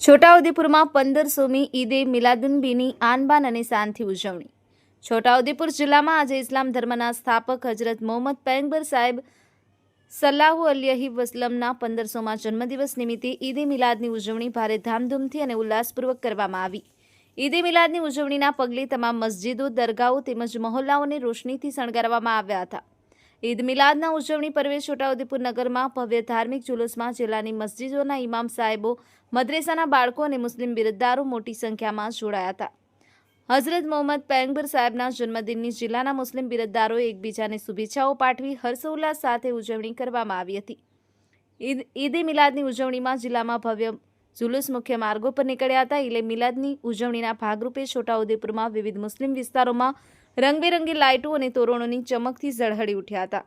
છોટાઉદેપુરમાં પંદરસોમી ઈદે મિલાદુનબીની આનબાન અને શાનથી ઉજવણી. છોટાઉદેપુર જિલ્લામાં આજે ઇસ્લામ ધર્મના સ્થાપક હજરત મોહમ્મદ પૈંગબર સાહેબ સલ્લાહુ અલ્યહી વસલમના પંદરસોમાં જન્મદિવસ નિમિત્તે ઈદે મિલાદની ઉજવણી ભારે ધામધૂમથી અને ઉલ્લાસપૂર્વક કરવામાં આવી. ઈદે મિલાદની ઉજવણીના પગલે તમામ મસ્જિદો, દરગાહો તેમજ મહોલ્લાઓને રોશનીથી શણગારવામાં આવ્યા હતા. ઈદ મિલાદના ઉજવણી પર્વે છોટાઉદેપુર નગરમાં ભવ્ય ધાર્મિક જુલુસમાં જિલ્લાની મસ્જિદોના ઇમામ સાહેબો, મદ્રેસાના બાળકો અને મુસ્લિમ બિરદદારો મોટી સંખ્યામાં જોડાયા હતા. હઝરત મોહમ્મદ પૈગંબર સાહેબના જન્મદિનની જિલ્લાના મુસ્લિમ બિરદદારોએ એકબીજાને શુભેચ્છાઓ પાઠવી હર્ષોલ્લાસ સાથે ઉજવણી કરવામાં આવી હતી. ઈદ, ઈદે મિલાદની ઉજવણીમાં જિલ્લામાં ભવ્ય જુલુસ મુખ્ય માર્ગો પર નીકળ્યા હતા. ઈલે મિલાદની ઉજવણીના ભાગરૂપે છોટાઉદેપુરમાં વિવિધ મુસ્લિમ વિસ્તારોમાં રંગબેરંગી લાઇટો અને તોરણોની ચમકથી ઝળહળી ઉઠ્યા હતા.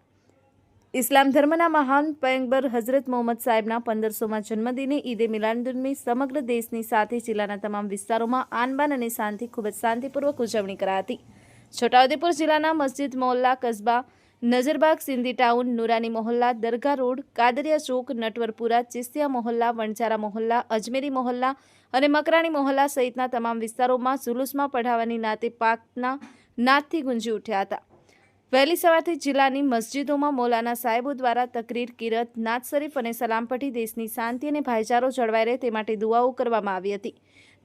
ઇસ્લામ ધર્મના મહાન પયંગબર હઝરત મોહમ્મદ સાહેબના પંદરસોમાં જન્મદિને ઈદે મિલાદુન્નબી સમગ્ર દેશની સાથે જિલ્લાના તમામ વિસ્તારોમાં આનબાન અને શાંતિ ખૂબ જ શાંતિપૂર્વક ઉજવણી કરાઈ હતી. છોટાઉદેપુર જિલ્લાના મસ્જિદ મોહલ્લા કસ્બા, નજરબાગ સિંધી ટાઉન, નુરાની મોહલ્લા, દરગાહ રોડ, કાદરિયા ચોક, નટવરપુરા, ચિસ્તિયા મોહલ્લા વણજારા મોહલ્લા, અજમેરી મોહલ્લા અને મકરાણી મોહલ્લા સહિતના તમામ વિસ્તારોમાં જુલુસમાં પઢાવવાની નાતે પાકના નાદથી ગુંજી ઉઠ્યા હતા. વહેલી સવારથી જિલ્લાની મસ્જિદોમાં મૌલાના સાહેબો દ્વારા તકરીર, કિરત નાત શરીફ અને સલામપટ્ટી દેશની શાંતિ અને ભાઈચારો જળવાઈ રહે તે માટે દુઆઓ કરવામાં આવી હતી.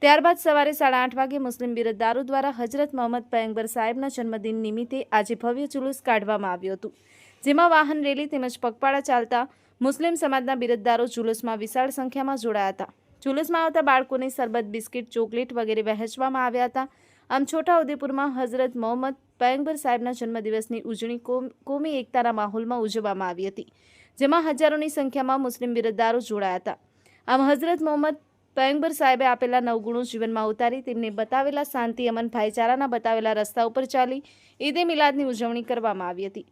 ત્યારબાદ સવારે સાડા આઠ વાગે મુસ્લિમ બિરદદારો દ્વારા હજરત મોહમ્મદ પયંગબર સાહેબના જન્મદિન નિમિત્તે આજે ભવ્ય જુલુસ કાઢવામાં આવ્યું હતું. જેમાં વાહન, રેલી તેમજ પગપાળા ચાલતા મુસ્લિમ સમાજના બિરદદારો જુલુસમાં વિશાળ સંખ્યામાં જોડાયા હતા. જુલુસમાં આવતા બાળકોને સરબત બિસ્કિટ, ચોકલેટ વગેરે વહેંચવામાં આવ્યા હતા. આમ છોટાઉદેપુરમાં હઝરત મોહમ્મદ પયંગબર સાહેબના જન્મદિવસની ઉજવણી કોમ- એકતાના માહોલમાં ઉજવવામાં આવી હતી, જેમાં હજારોની સંખ્યામાં મુસ્લિમ બિરદદારો જોડાયા હતા. આમ હઝરત મોહમ્મદ પયંગબર સાહેબે આપેલા નવગુણો જીવનમાં ઉતારી તેમને બતાવેલા શાંતિ, અમન ભાઈચારાના બતાવેલા રસ્તા ઉપર ચાલી ઈદે મિલાદની ઉજવણી કરવામાં આવી હતી.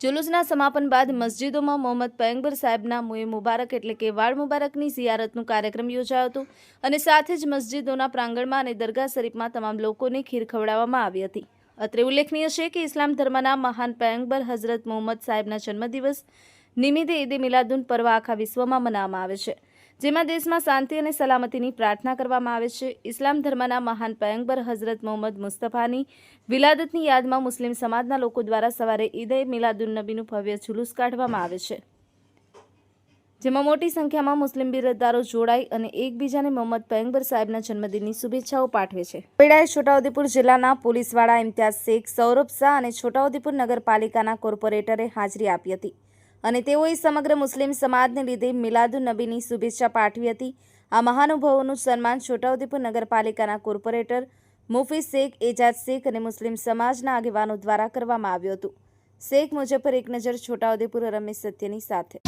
જુલુસના સમાપન બાદ મસ્જિદોમાં મોહમ્મદ પયંગબર સાહેબના મુએ મુબારક એટલે કે વાળ મુબારકની ઝિયારતનું કાર્યક્રમ યોજાયો હતો અને સાથે જ મસ્જિદોના પ્રાંગણમાં અને દરગાહ શરીફમાં તમામ લોકોને ખીર ખવડાવવામાં આવી હતી. અત્રે ઉલ્લેખનીય છે કે ઇસ્લામ ધર્મના મહાન પયંગબર હઝરત મોહમ્મદ સાહેબના જન્મદિવસ નિમિત્તે ઈદે મિલાદુન પર્વ આખા વિશ્વમાં મનાવવામાં આવે છે. જેમાં દેશમાં શાંતિ અને સલામતીની પ્રાર્થના કરવામાં આવે છે. ઇસ્લામ ધર્મના મહાન પયંગબર હઝરત મોહમ્મદ મુસ્તફાની વિલાદતની યાદમાં મુસ્લિમ સમાજના લોકો દ્વારા સવારે ઈદે મિલાદુન નબીનું ભવ્ય જુલુસ કાઢવામાં આવે છે. જેમાં મોટી સંખ્યામાં મુસ્લિમ બિરદદારો જોડાઈ અને એકબીજાને મોહમ્મદ પયંગબર સાહેબના જન્મદિનની શુભેચ્છાઓ પાઠવે છે. પેડાએ છોટાઉદેપુર જિલ્લાના પોલીસવાળા ઇમ્તિયાઝ શેખ સૌરભ શાહ અને છોટાઉદેપુર નગરપાલિકાના કોર્પોરેટરે હાજરી આપી હતી. અને તેઓએ સમગ્ર મુસ્લિમ સમાજને લીધે મિલાદુન નબીની શુભેચ્છા પાઠવી હતી. આ મહાનુભાવોનું સન્માન છોટાઉદેપુર નગરપાલિકાના કોર્પોરેટર મુફી શેખ એજાજ શેખ અને મુસ્લિમ સમાજના આગેવાનો દ્વારા કરવામાં આવ્યું હતું. શેખ મુજફર એક નજર છોટાઉદેપુર રમેશ સત્યની સાથે.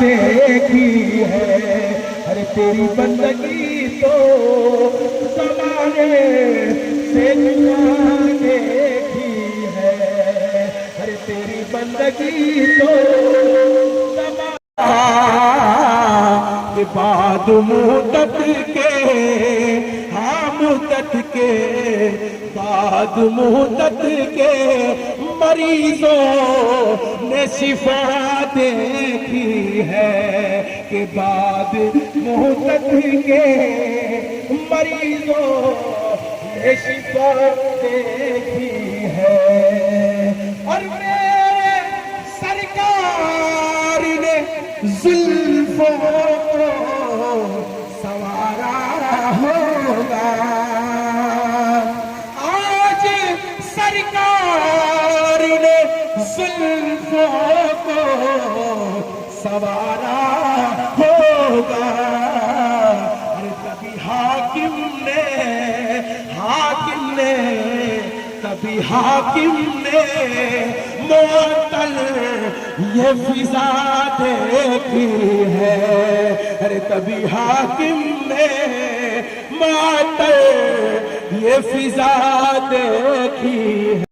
دیکھی ہے۔ ہر تیری بندگی تو زمانے سے دنیا دیکھی ہے۔ ہر تیری بندگی تو بعد مدت کے ہاں مدت کے، بعد مدت کے मरीजों ने शिफा देखी है के बाद मुदत के मरीजों ने शिफा देखी है سوارا ہوگا۔ ارے کبھی حاکم نے حاکم نے، کبھی حاکم نے موتل یہ فضا دیکھی ہے۔ ارے کبھی حاکم نے موتل یہ فضا دیکھی ہے۔